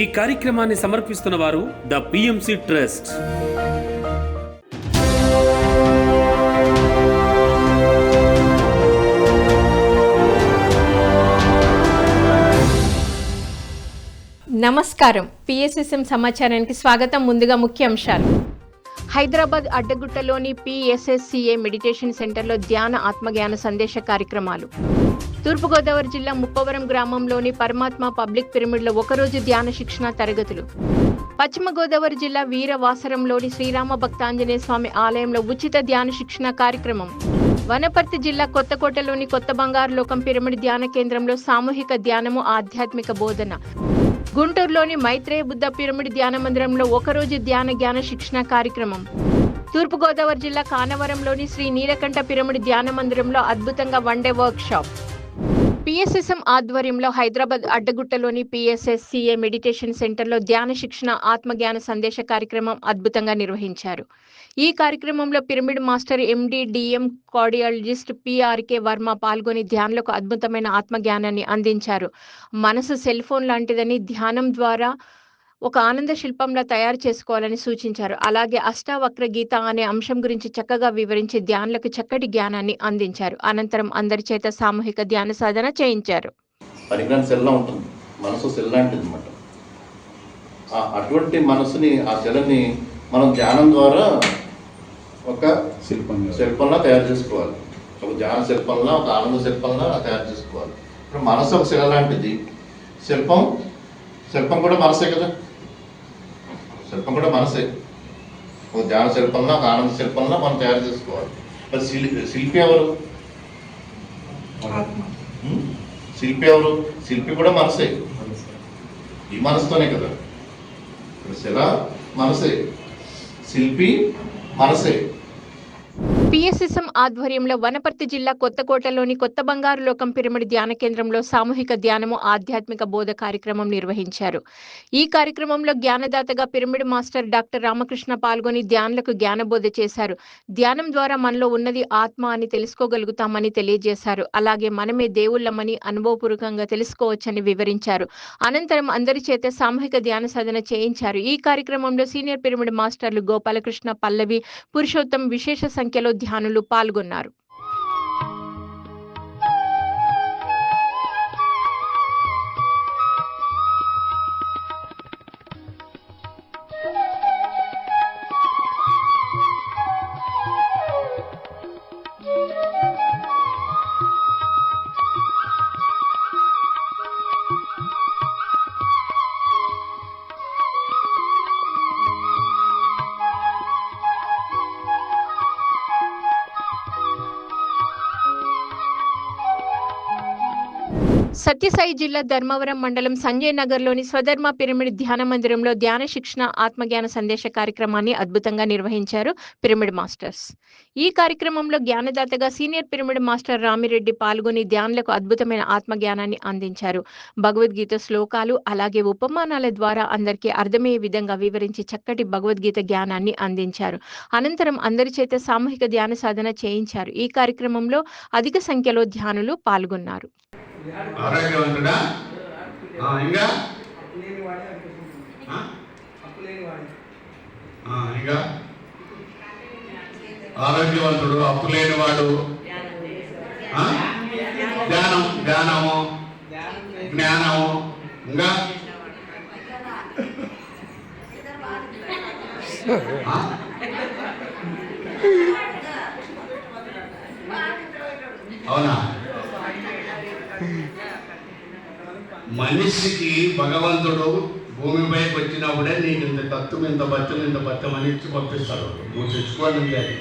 ఈ కార్యక్రమాన్ని సమర్పిస్తున్న వారు ద పిఎంసి ట్రస్ట్ నమస్కారం. పిఎస్ఎస్ఎం సమాచారానికి స్వాగతం. ముందుగా ముఖ్య అంశాలు హైదరాబాద్ అడ్డగుట్టలోని పిఎస్ఎస్సిఏ మెడిటేషన్ సెంటర్లో ధ్యాన ఆత్మజ్ఞాన సందేశ కార్యక్రమాలు. తూర్పుగోదావరి జిల్లా ముప్పవరం గ్రామంలోని పరమాత్మ పబ్లిక్ పిరమిడ్లో ఒకరోజు ధ్యాన శిక్షణ తరగతులు. పశ్చిమ గోదావరి జిల్లా వీరవాసరంలోని శ్రీరామ భక్తాంజనేయ స్వామి ఆలయంలో ఉచిత ధ్యాన శిక్షణ కార్యక్రమం. వనపర్తి జిల్లా కొత్తకోటలోని కొత్త బంగారు లోకం పిరమిడ్ ధ్యాన కేంద్రంలో సామూహిక ధ్యానము ఆధ్యాత్మిక బోధన. గుంటూరులోని మైత్రేయ బుద్ధ పిరమిడ్ ధ్యాన మందిరంలో ఒకరోజు ధ్యాన జ్ఞాన శిక్షణ కార్యక్రమం. తూర్పుగోదావరి జిల్లా కానవరంలోని శ్రీ నీలకంఠ పిరమిడ్ ధ్యాన మందిరంలో అద్భుతంగా వన్డే వర్క్ షాప్ పిఎస్ఎస్ఎం ఆధ్వర్యంలో హైదరాబాద్ అడ్డగుట్టలోని పిఎస్ఎస్సిఏ మెడిటేషన్ సెంటర్లో ధ్యాన శిక్షణ ఆత్మజ్ఞాన సందేశ కార్యక్రమం అద్భుతంగా నిర్వహించారు. ఈ కార్యక్రమంలో pyramid master MD DM cardiologist PRK Varma పాల్గొని ధ్యానులకు అద్భుతమైన ఆత్మజ్ఞానాన్ని అందించారు. మనసు సెల్ ఫోన్ లాంటిదని ధ్యానం ద్వారా ఒక ఆనంద శిల్పంలా తయారు చేసుకోవాలని సూచించారు. అలాగే అష్టావక్ర గీత అనే అంశం గురించి చక్కగా వివరించి ధ్యానులకు చక్కటి జ్ఞానాన్ని అందించారు. అనంతరం అందరి చేత సామూహిక ధ్యాన సాధన చేయించారు. పరిజ్ఞాన సెల్లా ఉంటుంది. మనసు సెల్ లాంటిది అనమాట అటువంటి మనసుని ఆ సెల్ని మనం ధ్యానం ద్వారా ఒక శిల్పంగా. శిల్పంలా తయారు చేసుకోవాలి. ఒక ధ్యాన శిల్పంలా ఒక ఆనంద శిల్పంలా తయారు చేసుకోవాలి. ఇప్పుడు మనసు ఒక శిల లాంటిది. శిల్పం శిల్పం కూడా మనసే కదా. శిల్పం కూడా మనసే. ఒక ధ్యాన శిల్పంలా ఒక ఆనంద శిల్పంలా మనం తయారు చేసుకోవాలి. మరి శిల్ శిల్పి ఎవరు? శిల్పి ఎవరు? శిల్పి కూడా మనసే. ఈ మనసుతోనే కదా. ఇప్పుడు శిల మనసే. శిల్పి మనసే. పిఎస్ఎస్ఎం ఆధ్వర్యంలో వనపర్తి జిల్లా కొత్తకోటలోని కొత్త బంగారు లోకం పిరమిడ్ ధ్యాన కేంద్రంలో సామూహిక ధ్యానము ఆధ్యాత్మిక బోధ కార్యక్రమం నిర్వహించారు. ఈ కార్యక్రమంలో జ్ఞానదాతగా పిరమిడ్ మాస్టర్ డాక్టర్ రామకృష్ణ పాల్గొని ధ్యానులకు జ్ఞానబోధ చేశారు. ధ్యానం ద్వారా మనలో ఉన్నది ఆత్మ అని తెలుసుకోగలుగుతామని తెలియజేశారు. అలాగే మనమే దేవుళ్ళమని అనుభవపూర్వకంగా తెలుసుకోవచ్చని వివరించారు. అనంతరం అందరి చేత సామూహిక ధ్యాన సాధన చేయించారు. ఈ కార్యక్రమంలో సీనియర్ పిరమిడ్ మాస్టర్లు గోపాలకృష్ణ పల్లవి పురుషోత్తం విశేష సంఖ్యలో ధ్యానులు పాల్గొన్నారు. సత్యసాయి జిల్లా ధర్మవరం మండలం సంజయ్ నగర్లోని స్వధర్మ పిరమిడ్ ధ్యాన మందిరంలో ధ్యాన శిక్షణ ఆత్మజ్ఞాన సందేశ కార్యక్రమాన్ని అద్భుతంగా నిర్వహించారు పిరమిడ్ మాస్టర్స్. ఈ కార్యక్రమంలో జ్ఞానదాతగా సీనియర్ పిరమిడ్ మాస్టర్ రామిరెడ్డి పాల్గొని ధ్యానులకు అద్భుతమైన ఆత్మజ్ఞానాన్ని అందించారు. భగవద్గీత శ్లోకాలు అలాగే ఉపమానాల ద్వారా అందరికీ అర్థమయ్యే విధంగా వివరించి చక్కటి భగవద్గీత జ్ఞానాన్ని అందించారు. అనంతరం అందరి చేత సామూహిక ధ్యాన సాధన చేయించారు. ఈ కార్యక్రమంలో అధిక సంఖ్యలో ధ్యానులు పాల్గొన్నారు. ఆరోగ్యవంతుడా? ఇంకా? ఇంకా? ఆరోగ్యవంతుడు అప్పు లేనివాడు? ధ్యానం ధ్యానము. జ్ఞానము. ఇంకా ఆ? అవునా మనిషికి భగవంతుడు భూమిపైకి వచ్చినప్పుడే నీకు ఇంత తత్వం ఇంత భత్యం ఇంత భత్యం అని ఇచ్చి పంపిస్తాడు. నువ్వు తెచ్చుకోండి అది.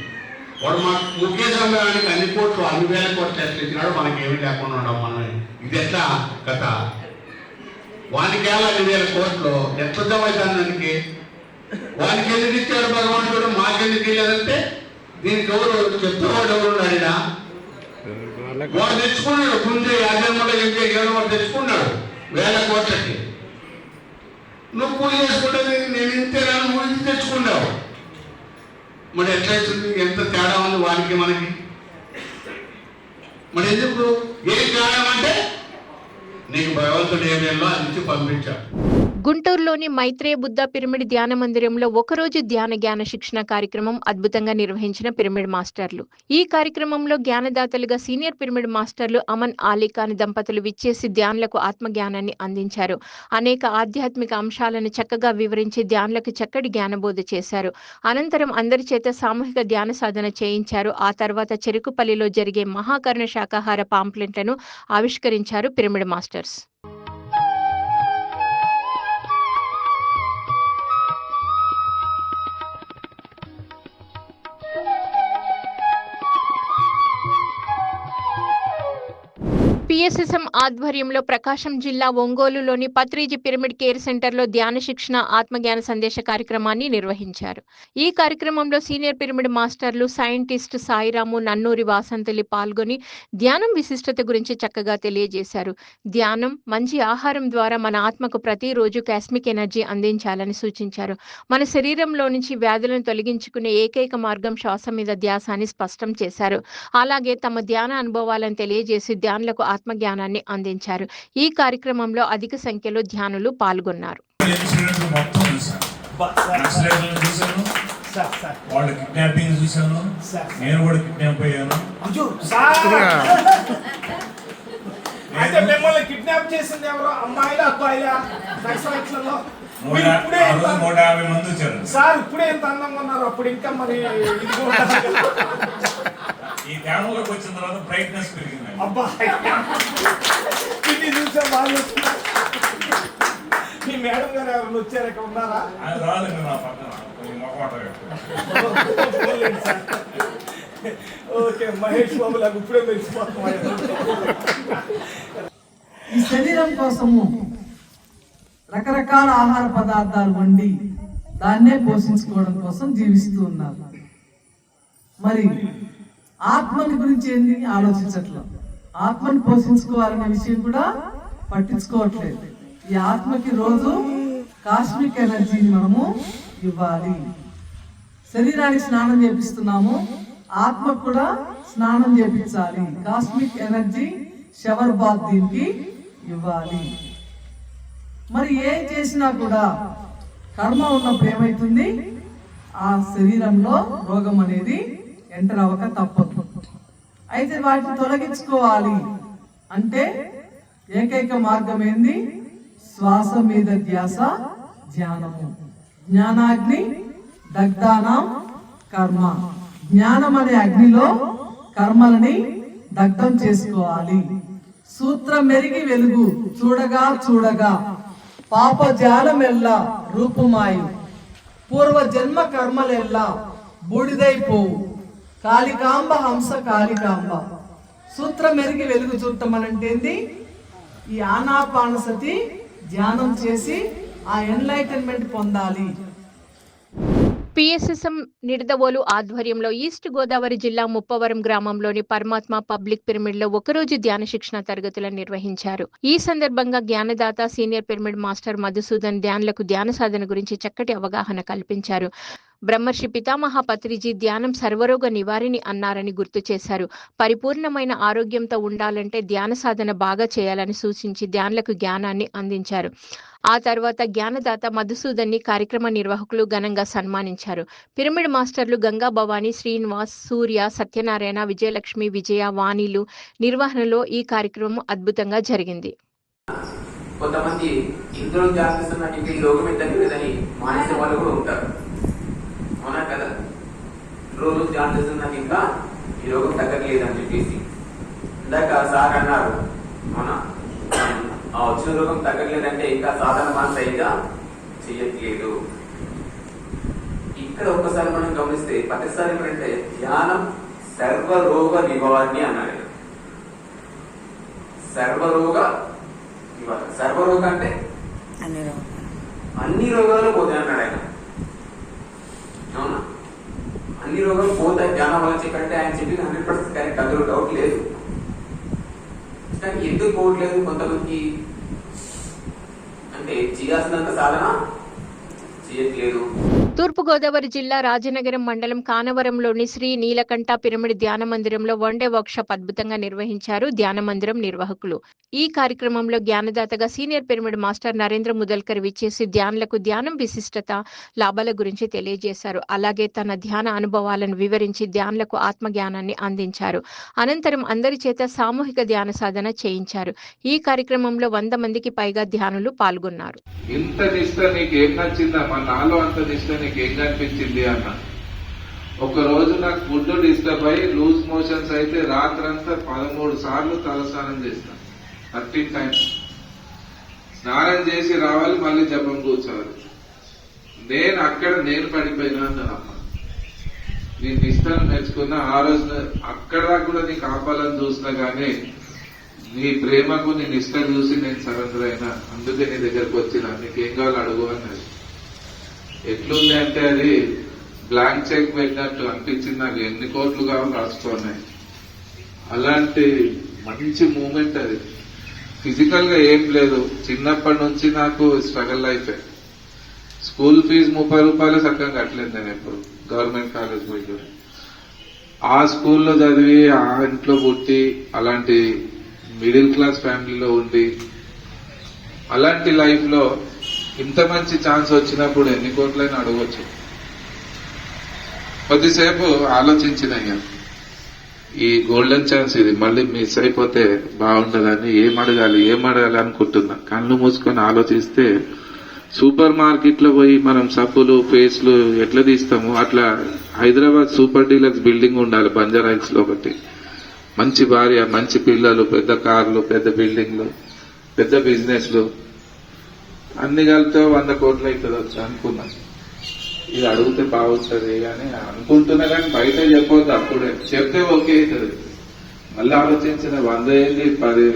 వాడు మా ముఖేష్ అమ్మడానికి అన్ని కోట్లు అన్ని వేల కోట్లు టెస్ట్ ఇచ్చినాడు మనకేమి లేకుండా ఉండవు మనం ఇది ఎట్లా? కథ. వానికేళ ఎలా అన్ని వేల కోట్లు? ఎట్లా దానికి వానికి ఎందుకు ఇచ్చాడు భగవంతుడు? మాకెందుకు ఇవ్వలేదంటే దీనికి ఎవరు చెప్తావాడు ఎవరు అడినా వాడు తెచ్చుకున్నాడు ముందే ఇంకా ఏడు వాడు తెచ్చుకున్నాడు వేల కోట్లకి. నువ్వు పూజ చేసుకుంటే నేను ఇంతేనా నువ్వు గురించి తెచ్చుకున్నావు. మరి ఎట్లయితుంది? ఎంత తేడా ఉంది వానికి మనకి? మరి ఎందుకు? ఏం కారణం అంటే నీకు భగవంతుడు ఏమేమో అందించి పంపించాడు. గుంటూరులోని మైత్రేయ బుద్ధ పిరమిడ్ ధ్యాన మందిరంలో ఒకరోజు ధ్యాన జ్ఞాన శిక్షణ కార్యక్రమం అద్భుతంగా నిర్వహించిన పిరమిడ్ మాస్టర్లు. ఈ కార్యక్రమంలో జ్ఞానదాతలుగా సీనియర్ పిరమిడ్ మాస్టర్లు అమన్ ఆలీఖాన్ దంపతులు విచ్చేసి ధ్యానులకు ఆత్మజ్ఞానాన్ని అందించారు. అనేక ఆధ్యాత్మిక అంశాలను చక్కగా వివరించి ధ్యానులకు చక్కటి జ్ఞానబోధ చేశారు. అనంతరం అందరి చేత సామూహిక ధ్యాన సాధన చేయించారు. ఆ తర్వాత చెరుకుపల్లిలో జరిగే మహాకర్ణ శాకాహార పాంప్లెంట్లను ఆవిష్కరించారు పిరమిడ్ మాస్టర్స్. పిఎస్ఎస్ఎం ఆధ్వర్యంలో ప్రకాశం జిల్లా ఒంగోలులోని పత్రిజీ పిరమిడ్ కేర్ సెంటర్లో ధ్యాన శిక్షణ ఆత్మజ్ఞాన సందేశ కార్యక్రమాన్ని నిర్వహించారు. ఈ కార్యక్రమంలో సీనియర్ పిరమిడ్ మాస్టర్లు సైంటిస్ట్ సాయిరాము నన్నూరి వాసంతలి పాల్గొని ధ్యానం విశిష్టత గురించి చక్కగా తెలియజేశారు. ధ్యానం మంచి ఆహారం ద్వారా మన ఆత్మకు ప్రతిరోజు కాస్మిక్ ఎనర్జీ అందించాలని సూచించారు. మన శరీరంలో నుంచి వ్యాధులను తొలగించుకునే ఏకైక మార్గం శ్వాస మీద ధ్యాస అని స్పష్టం చేశారు. అలాగే తమ ధ్యాన అనుభవాలను తెలియజేసి ధ్యానులకు ఆత్మజ్ఞానాన్ని అందించారు. ఈ కార్యక్రమంలో అధిక సంఖ్యలో ధ్యానులు పాల్గొన్నారు. వాళ్ళ కిడ్నాపింగ్ చూశాను. నేను కూడా కిడ్నాప్ అయ్యాను! అంటే మిమ్మల్ని కిడ్నాప్ చేసింది ఎవరు? అమ్మాయిలా అబ్బాయిలా? నూట యాభై మంది వచ్చారు. సార్ ఇప్పుడే ఎంత అందంగా ఉన్నారు? అప్పుడు ఇంకా మరి ఈ ధ్యానంలోకి వచ్చిన తర్వాత బ్రైట్నెస్ పెరిగింది అబ్బా. ఇది చూసా బాగా చేస్తున్నారు. మీ మేడం గారు ఎవరైనా వచ్చారు? ఇక్కడ ఉన్నారా? అది రాదండి నా పక్కన. ఓకే మహేష్ బాబు లాగా ఇప్పుడే మెరిసిపోతున్నాం ఈ శరీరం కోసము రకరకాల ఆహార పదార్థాలు వండి దాన్నే పోషించుకోవడం కోసం జీవిస్తూ ఉన్నారు. మరి ఆత్మని గురించి ఏంది? ఆలోచించట్లేదు. ఆత్మని పోషించుకోవాలనే విషయం కూడా పట్టించుకోవట్లేదు. ఈ ఆత్మకి రోజు కాస్మిక్ ఎనర్జీని మనము ఇవ్వాలి. శరీరానికి స్నానం చేపిస్తున్నాము. ఆత్మ కూడా స్నానం చేపించాలి. కాస్మిక్ ఎనర్జీ షవర్ బాత్ దీనికి ఇవ్వాలి. మరి ఏం చేసినా కూడా కర్మ ఉన్నప్పుడు ఏమవుతుంది ఆ శరీరంలో రోగం అనేది ఎంటర్ అవ్వక తప్పదు. అయితే వాటిని తొలగించుకోవాలి. అంటే ఏకైక మార్గం ఏంది? శ్వాస మీద ధ్యాస ధ్యానము. జ్ఞానాగ్ని దగ్ధానం కర్మ. జ్ఞానం అనే అగ్నిలో కర్మలని దగ్ధం చేసుకోవాలి. సూత్రం మెరిగి వెలుగు. చూడగా చూడగా. పాప జాలమెల్ల రూపుమాయు. పూర్వ జన్మ కర్మలెల్లా బూడిదైపోవు కాళికాంబ హంస కాళికాంబ. సూత్రం మెరిగి వెలుగు చూడటం ఏంది? ఈ ఆనాపానసతి ధ్యానం చేసి ఆ ఎన్లైటన్మెంట్ పొందాలి. పిఎస్ఎస్ఎం నిడదవోలు ఆధ్వర్యంలో ఈస్ట్ గోదావరి జిల్లా ముప్పవరం గ్రామంలోని పరమాత్మ పబ్లిక్ పిరమిడ్లో ఒకరోజు ధ్యాన శిక్షణ తరగతులను నిర్వహించారు. ఈ సందర్భంగా జ్ఞానదాత సీనియర్ పిరమిడ్ మాస్టర్ మధుసూదన్ ధ్యానులకు ధ్యాన సాధన గురించి చక్కటి అవగాహన కల్పించారు. బ్రహ్మర్షి పితామహ పత్రిజీ ధ్యానం సర్వరోగ నివారిణి అన్నారని గుర్తు చేశారు. పరిపూర్ణమైన ఆరోగ్యంతో ఉండాలంటే ధ్యాన సాధన బాగా చేయాలని సూచించి ధ్యానులకు జ్ఞానాన్ని అందించారు. ఆ తర్వాత జ్ఞానదాత మధుసూదన్ని కార్యక్రమ నిర్వాహకులు ఘనంగా సన్మానించారు. పిరమిడ్ మాస్టర్లు గంగా భవానీ శ్రీనివాస్ సూర్య సత్యనారాయణ విజయలక్ష్మి విజయ వాణిలు నిర్వహణలో ఈ కార్యక్రమం అద్భుతంగా జరిగింది. కొంతమంది ఇందులో జాగ్రత్తన్నట్టు ఈ ఎంత లేదని మానేసే వాళ్ళు కూడా ఉంటారు. రోజు జాగ్రత్తన్నట్టు ఇంకా ఈ రోగం తగ్గట్లేదు అని చెప్పేసి ఇందాక సార్ అన్నారు. అవునా? ఆ వచ్చిన రోగం తగ్గట్లేదంటే ఇంకా సాధన మనం సరిగా చెయ్యట్లేదు. ఇక్కడ ఒక్కసారి మనం గమనిస్తే ప్రతిసారి ఏంటంటే ధ్యానం సర్వరోగ నివారణి అన్నాడు ఇక్కడ. సర్వరోగ నివారణ. సర్వరోగ అంటే? అన్ని రోగాలు పోతాయి అన్నాడు ఆయన. అవునా? అన్ని రోగాలు పోతాయి ధ్యానం వల్ల చెప్పంటే ఆయన చెప్పింది హండ్రెడ్ పర్సెంట్ కరెక్ట్ అందులో డౌట్ లేదు. కానీ ఎందుకు పోవట్లేదు కొంతమందికి అంటే చేయాల్సినంత సాధన చేయట్లేదు. తూర్పుగోదావరి జిల్లా రాజనగరం మండలం కానవరంలోని శ్రీ నీలకంఠ పిరమిడ్ ధ్యాన మందిరంలో వన్డే వర్క్షాప్ అద్భుతంగా నిర్వహించారు ధ్యాన మందిరం నిర్వాహకులు. ఈ కార్యక్రమంలో జ్ఞానదాతగా senior pyramid master Narendra Mudalkar విచ్చేసి ధ్యానులకు ధ్యానం విశిష్టత లాభాల గురించి తెలియజేశారు. అలాగే తన ధ్యాన అనుభవాలను వివరించి ధ్యానులకు ఆత్మజ్ఞానాన్ని అందించారు. అనంతరం అందరి చేత సామూహిక ధ్యాన సాధన చేయించారు. ఈ కార్యక్రమంలో వంద మందికి పైగా ధ్యానులు పాల్గొన్నారు. ఇంత నిష్ట నీకేం నచ్చిందమ్మా? నాలో అంత నిష్ట నీకేం కనిపించింది అన్న. ఒక రోజు నాకు ఫుడ్ డిస్టర్బ్ అయ్యి లూజ్ మోషన్స్ అయితే రాత్రంతా పదమూడు సార్లు తలస్నానం చేస్తాను థర్టీన్ టైమ్స్. స్నానం చేసి రావాలి మళ్ళీ జపం కూర్చోవాలి. నేను అక్కడ నేను పడిపోయినా అన్నాను అమ్మ నీ నిష్టను నేర్చుకున్నా ఆ రోజు అక్కడ కూడా నీకు ఆపాలని చూసినా గానీ నీ ప్రేమకు నీ నిష్టను చూసి నేను సరెండర్ అయినా. అందుకే నీ దగ్గరకు వచ్చిన నీకేం కావాలో అడుగు అన్నది ఎట్లుంది అంటే అది బ్లాంక్ చెక్ పెట్టినట్టు అనిపించింది నాకు. ఎన్ని కోట్లు కావాలో రాసుకోన్నాయి అలాంటి మంచి మూమెంట్ అది. ఫిజికల్గా ఏం లేదు. చిన్నప్పటి నుంచి నాకు స్ట్రగల్ అయిపోయి స్కూల్ ఫీజు ముప్పై రూపాయలు సక్కగా కట్టలేదు నేను ఎప్పుడు. గవర్నమెంట్ కాలేజ్ పోయి ఆ స్కూల్లో చదివి ఆ ఇంట్లో పుట్టి అలాంటి మిడిల్ క్లాస్ ఫ్యామిలీలో ఉండి అలాంటి లైఫ్లో ఇంత మంచి ఛాన్స్ వచ్చినప్పుడు ఎన్ని కోట్లైనా అడగవచ్చు కొద్దిసేపు ఆలోచించిన ఈ గోల్డెన్ ఛాన్స్ ఇది మళ్ళీ మిస్ అయిపోతే బాగుండదని ఏం అడగాలి ఏం అడగాలి అనుకుంటున్నా. కళ్ళు మూసుకొని ఆలోచిస్తే సూపర్ మార్కెట్లో పోయి మనం సబ్బులు పేస్ట్లు ఎట్లా తీస్తాము అట్లా హైదరాబాద్ సూపర్ డీలక్స్ బిల్డింగ్ ఉండాలి బంజారా లో ఒకటి. మంచి భార్య మంచి పిల్లలు పెద్ద కార్లు పెద్ద బిల్డింగ్లు పెద్ద బిజినెస్లు. అన్ని కలిపితే వంద కోట్లు అవుతుంది వచ్చి అనుకున్నా. ఇది అడిగితే బాగుంటుంది అని అనుకుంటున్నా కానీ బయట చెప్పొద్దు అప్పుడే. చెప్తే ఓకే అవుతుంది. మళ్ళీ ఆలోచించిన వంద ఏంది? పది.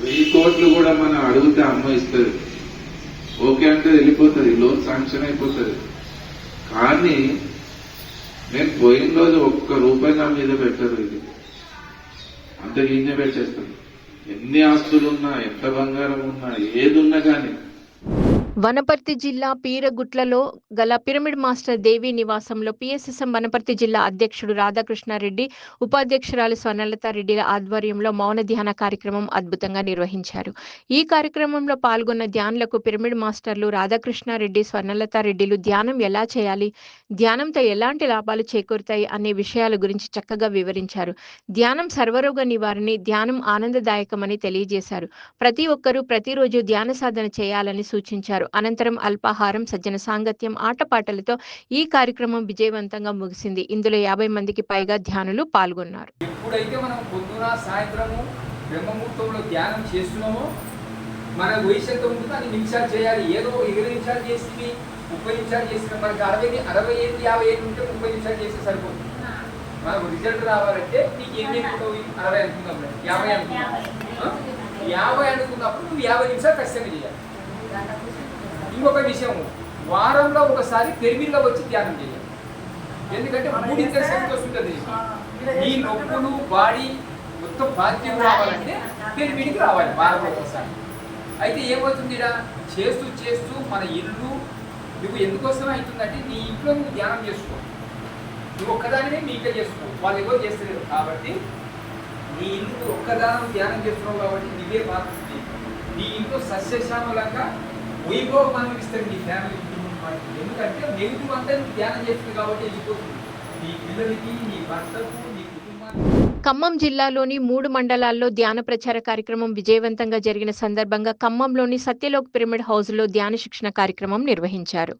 వెయ్యి కోట్లు కూడా మనం అడిగితే అమ్మ ఇస్తుంది. ఓకే అంటే వెళ్ళిపోతుంది. లోన్ శాంక్షన్ అయిపోతుంది. కానీ నేను పోయిన రోజు ఒక్క రూపాయి నా మీద పెట్టరు ఇది. అంత గింజ పెట్టేస్తాను. ఎన్ని ఆస్తులున్నా ఎంత బంగారం ఉన్నా ఏది ఉన్నా కానీ వనపర్తి జిల్లా పీరగుట్లలో గల పిరమిడ్ మాస్టర్ దేవి నివాసంలో పిఎస్ఎస్ఎం వనపర్తి జిల్లా అధ్యక్షుడు రాధాకృష్ణారెడ్డి ఉపాధ్యక్షురాలు స్వర్ణలతారెడ్డిల ఆధ్వర్యంలో మౌన ధ్యాన కార్యక్రమం అద్భుతంగా నిర్వహించారు. ఈ కార్యక్రమంలో పాల్గొన్న ధ్యానులకు పిరమిడ్ మాస్టర్లు రాధాకృష్ణారెడ్డి స్వర్ణలతారెడ్డిలు ధ్యానం ఎలా చేయాలి ధ్యానంతో ఎలాంటి లాభాలు చేకూరుతాయి అనే విషయాల గురించి చక్కగా వివరించారు. ధ్యానం సర్వరోగ నివారణి ధ్యానం ఆనందదాయకమని తెలియజేశారు. ప్రతి ఒక్కరూ ప్రతిరోజు ధ్యాన సాధన చేయాలని సూచించారు. అనంతరం అల్పాహారం సజ్జన సాంగత్యం ఆటపాటలతో ఈ కార్యక్రమం విజయవంతంగా ముగిసింది. ఇందులో యాభై మందికి పైగా ధ్యానులు పాల్గొన్నారు. ఎప్పుడైతే మనం పొద్దున సాయంత్రము బ్రహ్మముహూర్తంలో ధ్యానం చేస్తున్నామో మన వయసు ఎంత ఉంటుందో అది నిమిషాలు చేయాలి. ఏదో ఇరవై నిమిషాలు చేసి ముప్పై నిమిషాలు చేసిన మనకి అరవై అరవై ఏళ్ళు యాభై ఏళ్ళు ఉంటే ముప్పై నిమిషాలు చేస్తే సరిపోతుంది మనకు రిజల్ట్ రావాలంటే నీకు ఎన్ని ఎక్కుతావు అరవై అనుకుందాం యాభై అనుకుందాం? యాభై అనుకున్నప్పుడు నువ్వు యాభై నిమిషాలు ఖచ్చితంగా చేయాలి. ఇంకొక విషయం వారంలో ఒకసారి పెరిమిల్లో వచ్చి ధ్యానం చేయాలి. ఎందుకంటే మూడింతల శక్తి వస్తుంటుంది. ఈ నొప్పులు బాడీ మొత్తం బాధ్యత రావాలంటే పెరిమిడికి రావాలి వారంలో ఒకసారి. అయితే ఏమవుతుంది చేస్తూ చేస్తూ మన ఇల్లు నువ్వు ఎందుకోసం అవుతుందంటే నీ ఇంట్లో నువ్వు ధ్యానం చేసుకో. నువ్వు ఒక్కదానినే మీకే చేసుకో. వాళ్ళు ఎవరు చేస్తలేరు. కాబట్టి నీ ఇల్లు ఒక్కదానం ధ్యానం చేస్తున్నావు కాబట్టి నువ్వే బాధిస్తుంది నీ ఇంట్లో సస్యశ్యామలంగా వైభవం అనిపిస్తుంది నీ ఫ్యామిలీ కుటుంబం ఎందుకంటే నెగిటివ్ అంతా నువ్వు ధ్యానం చేస్తుంది కాబట్టి వెళ్ళిపోతుంది. నీ పిల్లలకి నీ భర్తకు నీ కుటుంబానికి ఖమ్మం జిల్లాలోని మూడు మండలాల్లో ధ్యాన ప్రచార కార్యక్రమం విజయవంతంగా జరిగిన సందర్భంగా ఖమ్మంలోని సత్యలోక్ పిరమిడ్ హౌస్లో ధ్యాన శిక్షణ కార్యక్రమం నిర్వహించారు.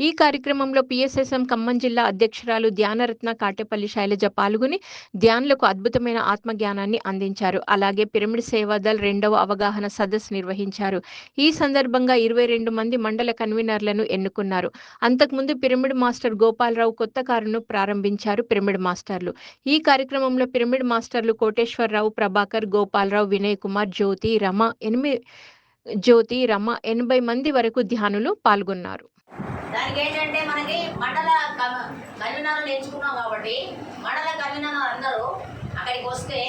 ఈ కార్యక్రమంలో పిఎస్ఎస్ఎం ఖమ్మం జిల్లా అధ్యక్షురాలు ధ్యానరత్న కాటేపల్లి శైలజ పాల్గొని ధ్యానులకు అద్భుతమైన ఆత్మజ్ఞానాన్ని అందించారు. అలాగే పిరమిడ్ సేవాదల్ రెండవ అవగాహన సదస్సు నిర్వహించారు. ఈ సందర్భంగా ఇరవై రెండు మంది మండల కన్వీనర్లను ఎన్నుకున్నారు. అంతకుముందు పిరమిడ్ మాస్టర్ గోపాలరావు కొత్త కారును ప్రారంభించారు పిరమిడ్ మాస్టర్లు. ఈ కార్యక్రమంలో పిరమిడ్ మాస్టర్లు కోటేశ్వరరావు ప్రభాకర్ గోపాలరావు వినయ్ కుమార్ జ్యోతి రమ ఎనిమిది జ్యోతి రమ ఎనభై మంది వరకు ధ్యానులు పాల్గొన్నారు. దానికి ఏంటంటే మనకి మండల కన్వీనర్ నేర్చుకున్నాం కాబట్టి మండల కన్వీనర్ అందరూ అక్కడికి వస్తే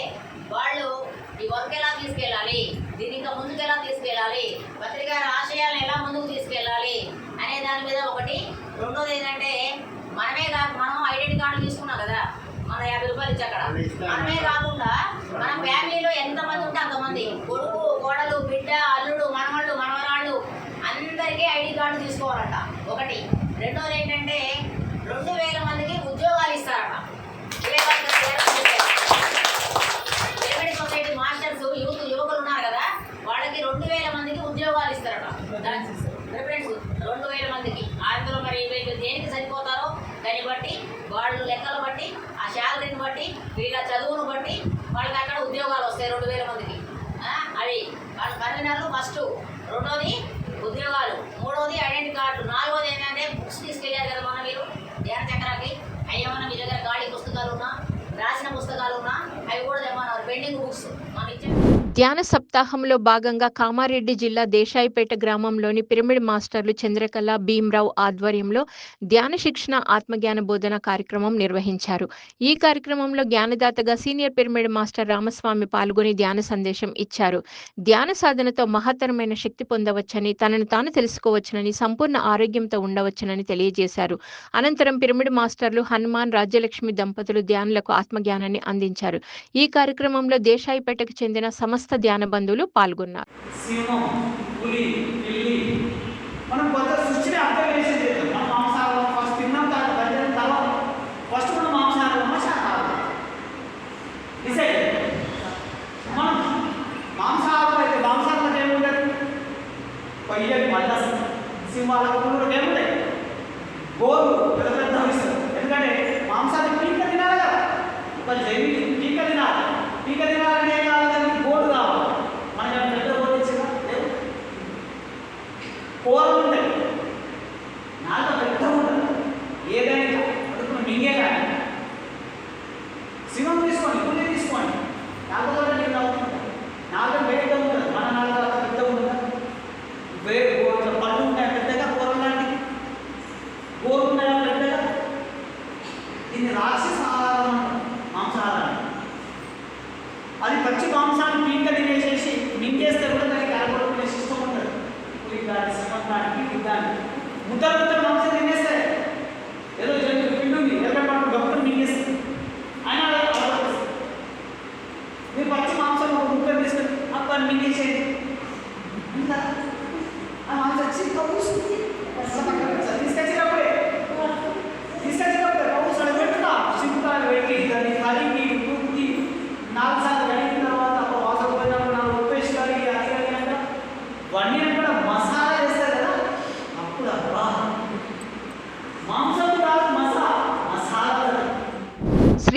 వాళ్ళు ఈ వర్క్ ఎలా తీసుకెళ్ళాలి దీన్ని ఇంకా ముందుకు ఎలా తీసుకెళ్ళాలి పత్రికా ఆశయాలను ఎలా ముందుకు తీసుకెళ్ళాలి అనే దాని మీద ఒకటి రెండోది ఏంటంటే మనమే కాదు మనం ఐడెంటి కార్డు తీసుకున్నాం కదా మన యాభై రూపాయలు ఇచ్చి అక్కడ. మనమే కాకుండా మన ఫ్యామిలీలో ఎంతమంది ఉంటే అంతమంది. కొడుకు కోడలు బిడ్డ అల్లుడు మనవాళ్ళు మనవరాళ్ళు అందరికీ ఐడి కార్డు తీసుకోవాలంట. ఒకటి రెండోది ఏంటంటే రెండు వేల మందికి ఉద్యోగాలు ఇస్తారట పిరమిడ్ సొసైటీ మాస్టర్స్ యూత్ యువకులు ఉన్నారు కదా వాళ్ళకి రెండు వేల మందికి ఉద్యోగాలు ఇస్తారట ప్రిఫరెన్స్ రెండు వేల మందికి అందులో మరి వీళ్ళు దేనికి సరిపోతారో దాన్ని బట్టి వాళ్ళు లెక్కలు బట్టి ఆ శాలరీని ఇలా చదువును బట్టి వాళ్ళకి అక్కడ ఉద్యోగాలు వస్తాయి రెండు వేల మందికి. అవి వాళ్ళ కన్వీనర్లు ఫస్ట్. రెండోది ఉద్యోగాలు. మూడోది ఐడెంటి కార్డు నాలుగోది ఏంటంటే బుక్స్ తీసుకెళ్ళారు కదా మన మీరు. ధ్యాన చక్రాకి అవి ఏమన్నా మీ దగ్గర ఖాళీ పుస్తకాలు ఉన్నా రాసిన పుస్తకాలు ఉన్నా అవి కూడా తెమ్మన్నారు. పెండింగ్ బుక్స్ ధ్యాన సప్తాహంలో భాగంగా కామారెడ్డి జిల్లా దేశాయిపేట గ్రామంలోని పిరమిడ్ మాస్టర్లు చంద్రకళ భీమ్రావు ఆధ్వర్యంలో ధ్యాన శిక్షణ ఆత్మజ్ఞాన బోధన కార్యక్రమం నిర్వహించారు. ఈ కార్యక్రమంలో జ్ఞానదాతగా సీనియర్ పిరమిడ్ మాస్టర్ రామస్వామి పాల్గొని ధ్యాన సందేశం ఇచ్చారు. ధ్యాన సాధనతో మహత్తరమైన శక్తి పొందవచ్చని తనను తాను తెలుసుకోవచ్చునని సంపూర్ణ ఆరోగ్యంతో ఉండవచ్చునని తెలియజేశారు. అనంతరం పిరమిడ్ మాస్టర్లు హనుమాన్ రాజ్యలక్ష్మి దంపతులు ధ్యానులకు ఆత్మజ్ఞానాన్ని అందించారు. ఈ కార్యక్రమంలో దేశాయిపేటకు చెందిన సమస్త ధ్యాన బంధువులు పాల్గొన్నారు. మనం మాంసాహారం సింహాలకు ఏముంటాయి గోరు పెద్ద పెద్ద ఎందుకంటే మాంసాన్ని పీక తినాలి కదా. మరి జైలు முதல்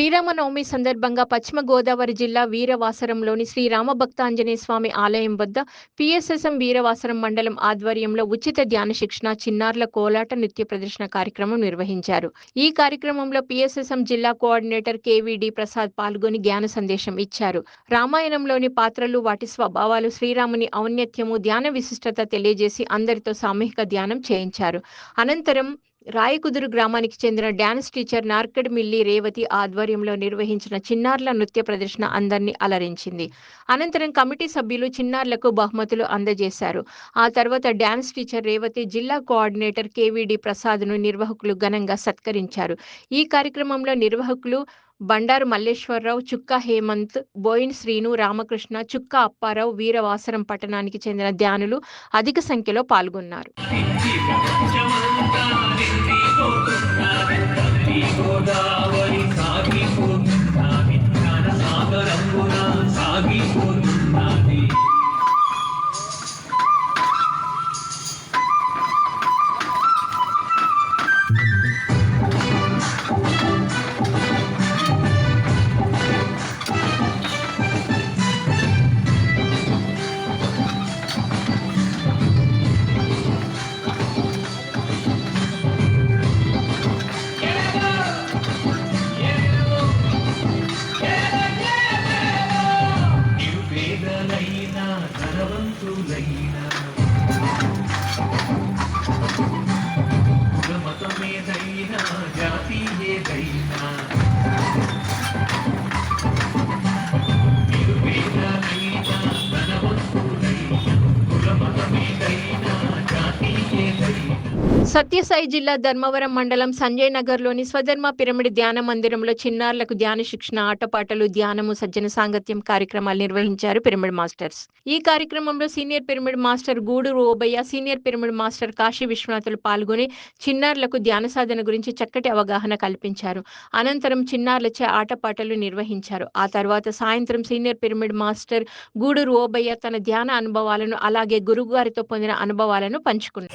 శ్రీరామనవమి సందర్భంగా పశ్చిమ గోదావరి జిల్లా వీరవాసరంలోని శ్రీ రామభక్తాంజనేయ స్వామి ఆలయం వద్ద పిఎస్ఎస్ఎం వీరవాసరం మండలం ఆధ్వర్యంలో ఉచిత ధ్యాన శిక్షణ చిన్నారుల కోలాట నృత్య ప్రదర్శన కార్యక్రమం నిర్వహించారు. ఈ కార్యక్రమంలో పిఎస్ఎస్ఎం జిల్లా కోఆర్డినేటర్ కేవీడి ప్రసాద్ పాల్గొని జ్ఞాన సందేశం ఇచ్చారు. రామాయణంలోని పాత్రలు వాటి స్వభావాలు శ్రీరాముని ఔన్నత్యము ధ్యాన విశిష్టత తెలియజేసి అందరితో సామూహిక ధ్యానం చేయించారు. అనంతరం రాయకుదురు గ్రామానికి చెందిన డ్యాన్స్ టీచర్ నార్కడ్ మిల్లి రేవతి ఆధ్వర్యంలో నిర్వహించిన చిన్నారుల నృత్య ప్రదర్శన అందరినీ అలరించింది. అనంతరం కమిటీ సభ్యులు చిన్నారులకు బహుమతులు అందజేశారు. ఆ తర్వాత డ్యాన్స్ టీచర్ రేవతి జిల్లా కోఆర్డినేటర్ కేవీడి ప్రసాద్ను నిర్వాహకులు ఘనంగా సత్కరించారు. ఈ కార్యక్రమంలో నిర్వాహకులు బండారు మల్లేశ్వరరావు చుక్క హేమంత్ బోయిన్ శ్రీను రామకృష్ణ చుక్క అప్పారావు వీరవాసరం పట్టణానికి చెందిన ధ్యానులు అధిక సంఖ్యలో పాల్గొన్నారు. గోదావరి సత్యసాయి జిల్లా ధర్మవరం మండలం సంజయ్ నగర్లోని స్వధర్మ పిరమిడ్ ధ్యాన మందిరంలో చిన్నారులకు ధ్యాన శిక్షణ ఆటపాటలు ధ్యానము సజ్జన సాంగత్యం కార్యక్రమాలు నిర్వహించారు పిరమిడ్ మాస్టర్స్. ఈ కార్యక్రమంలో senior pyramid master Guduru Obayya senior pyramid master Kashi Vishwanathulu పాల్గొని చిన్నారులకు ధ్యాన సాధన గురించి చక్కటి అవగాహన కల్పించారు. అనంతరం చిన్నారులచే ఆటపాటలు నిర్వహించారు. ఆ తర్వాత సాయంత్రం senior pyramid master Guduru Obayya తన ధ్యాన అనుభవాలను అలాగే గురువుగారితో పొందిన అనుభవాలను పంచుకున్నారు.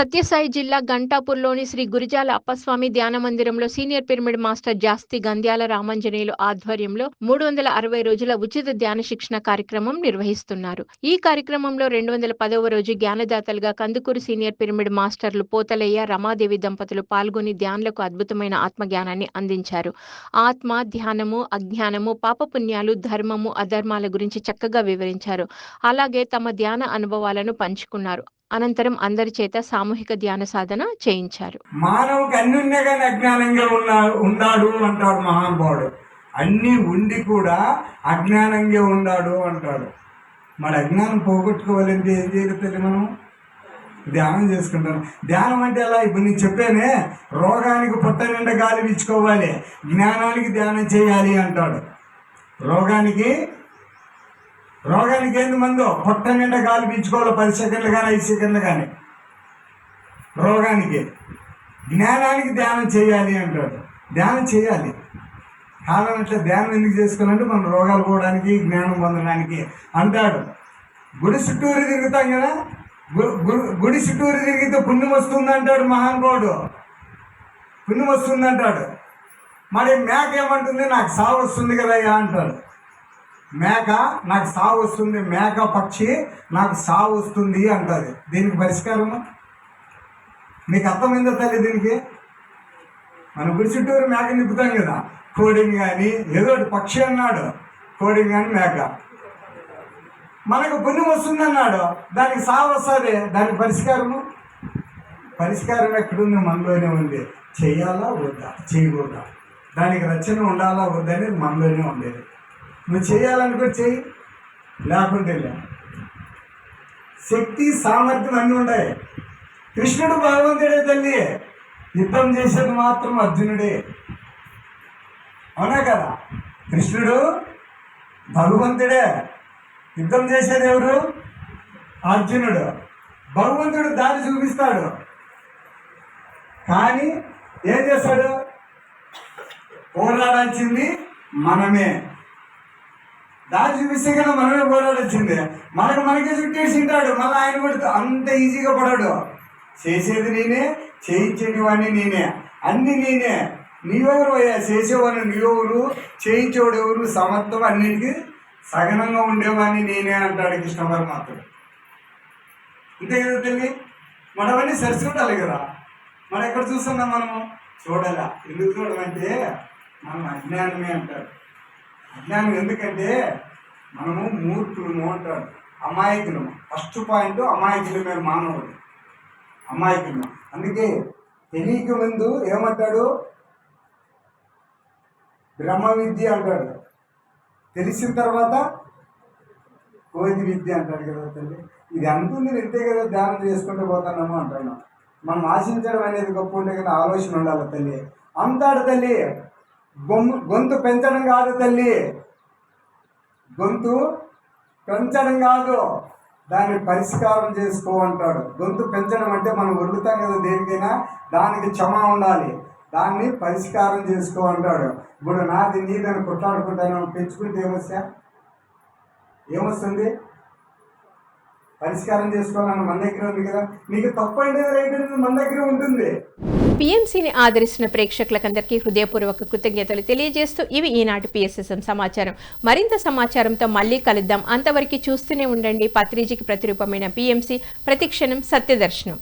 సత్యసాయి జిల్లా గంటాపూర్లోని శ్రీ గురిజాల అప్పస్వామి ధ్యాన మందిరంలో senior pyramid master Jasti Gandhyala Ramanjaneyulu ఆధ్వర్యంలో మూడు వందల అరవై రోజుల ఉచిత ధ్యాన శిక్షణ కార్యక్రమం నిర్వహిస్తున్నారు. ఈ కార్యక్రమంలో రెండు వందల పదవ రోజు జ్ఞానదాతలుగా కందుకూరు సీనియర్ పిరమిడ్ మాస్టర్లు పోతలయ్య రమాదేవి దంపతులు పాల్గొని ధ్యానులకు అద్భుతమైన ఆత్మజ్ఞానాన్ని అందించారు. ఆత్మ ధ్యానము అజ్ఞానము పాపపుణ్యాలు ధర్మము అధర్మాల గురించి చక్కగా వివరించారు. అలాగే తమ ధ్యాన అనుభవాలను పంచుకున్నారు. అనంతరం అందరి చేత సామూహిక ధ్యాన సాధన చేయించారు. మానవుకి అన్ని ఉన్నా అజ్ఞానంగా ఉన్నా ఉన్నాడు అంటాడు మహానుభావుడు. అన్నీ ఉండి కూడా అజ్ఞానంగా ఉన్నాడు అంటాడు. మరి అజ్ఞానం పోగొట్టుకోవాలంటే ఏం చేయగలుగుతుంది మనం? ధ్యానం చేసుకుంటాను ధ్యానం అంటే ఎలా? ఇప్పుడు నేను చెప్పానే రోగానికి పుట్ట నిండా గాలి పీల్చుకోవాలి జ్ఞానానికి ధ్యానం చేయాలి అంటాడు. రోగానికి రోగానికి ఏంది మందు? పొట్ట నిండా గాలి పీల్చుకోవాలి పది సెకండ్లు కానీ ఐదు సెకండ్లు కానీ రోగానికి. జ్ఞానానికి ధ్యానం చేయాలి అంటాడు. ధ్యానం చేయాలి. కాలం అట్లా ధ్యానం ఎందుకు చేసుకోవాలంటే మన రోగాలు పోవడానికి జ్ఞానం పొందడానికి అంటాడు. గుడి చుట్టూరు తిరుగుతాం కదా? గుడి చుట్టూరు తిరిగితే పుణ్యం వస్తుంది అంటాడు మహానుభావుడు. పుణ్యం వస్తుంది అంటాడు. మరి మేక ఏమంటుంది నాకు సావు వస్తుంది కదయ్యా అంటాడు. మేక నాకు సావు వస్తుంది మేక పక్షి నాకు సావు వస్తుంది అంటది. దీనికి పరిష్కారము? మీకు అర్థమైందా తల్లి దీనికి? మన గుడి చుట్టూరు మేక నింపుతాం కదా. కోడింగ్ కానీ ఏదో ఒకటి పక్షి అన్నాడు. కోడింగ్ కానీ మేక. మనకు పుణ్యం వస్తుంది అన్నాడు దానికి సావు వస్తుంది. దానికి పరిష్కారము? పరిష్కారం ఎక్కడుంది? మనలోనే ఉంది. చేయాలా వద్దా? చేయకూడదా? దానికి రచన ఉండాలా వద్దా అనేది మనలోనే ఉండేది. నువ్వు చేయాలనుకో చేయి. లేకుంటే లే శక్తి సామర్థ్యం అన్నీ ఉన్నాయి కృష్ణుడు భగవంతుడే తల్లి. యుద్ధం చేసేది మాత్రం అర్జునుడే. అవునా కదా? కృష్ణుడు భగవంతుడే. యుద్ధం చేసేది ఎవరు? అర్జునుడు. భగవంతుడు దారి చూపిస్తాడు. కానీ ఏం చేస్తాడు? పోరాడాల్సింది మనమే. దారి చూపిస్తే కదా మనమే పోరాడొచ్చింది మనకు మనకే చుట్టేసి ఉంటాడు మళ్ళీ ఆయన కూడా అంత ఈజీగా పడాడు. చేసేది నేనే చేయించేది నేనే. అన్ని నేనే. నీవెవరు అయ్యా? చేసేవాడిని నీవెవరు? చేయించేవాడు ఎవరు? సమర్థం అన్నిటికీ సగనంగా ఉండేవాడిని నేనే అంటాడు కృష్ణ పరమాత్ముడు అంతే కదా తల్లి మనవన్నీ సరిచుకుంటాలి కదా. మనం ఎక్కడ చూస్తున్నాం మనము? చూడాలా. ఎందుకు చూడాలంటే మనం అజ్ఞానమే అంటాడు. అజ్ఞానం ఎందుకంటే మనము మూర్ఖులము అంటాడు అమాయకులము. ఫస్ట్ పాయింట్ అమాయకులమే మానవుడు. అమాయకులము. అందుకే తెలియక ముందు ఏమంటాడు? బ్రహ్మ విద్య అంటాడు. తెలిసిన తర్వాత కోతి విద్య అంటాడు కదా తల్లి. ఇది అంటుంది ఇంతే కదా ధ్యానం చేసుకుంటూ పోతున్నాము అంటాను మనం ఆశించడం అనేది గొప్ప ఉంటే కదా ఆలోచన ఉండాలి తల్లి. అంతాడు తల్లి గొంతు పెంచడం కాదు తల్లి. గొంతు పెంచడం కాదు. దాన్ని పరిష్కారం చేసుకో అంటాడు. గొంతు పెంచడం అంటే మనం వండుతాం కదా దేనికైనా దానికి క్షమ ఉండాలి. దాన్ని పరిష్కారం చేసుకో అంటాడు. ఇప్పుడు నాది నీదని కొట్లాడుకుంటాను పెంచుకుంటే ఏమొస్తా? ఏమొస్తుంది? పరిష్కారం చేసుకోవాలని మన దగ్గర ఉంది కదా. నీకు తప్పు అంటే రైట్ మన దగ్గర ఉంటుంది. పిఎంసీని ఆదరిస్తున్న ప్రేక్షకులకందరికీ హృదయపూర్వక కృతజ్ఞతలు తెలియజేస్తూ ఇవి ఈనాటి పిఎస్ఎస్ఎం సమాచారం. మరింత సమాచారంతో మళ్ళీ కలుద్దాం. అంతవరకు చూస్తూనే ఉండండి. పత్రిజీకి ప్రతిరూపమైన పిఎంసీ ప్రతిక్షణం సత్యదర్శనం.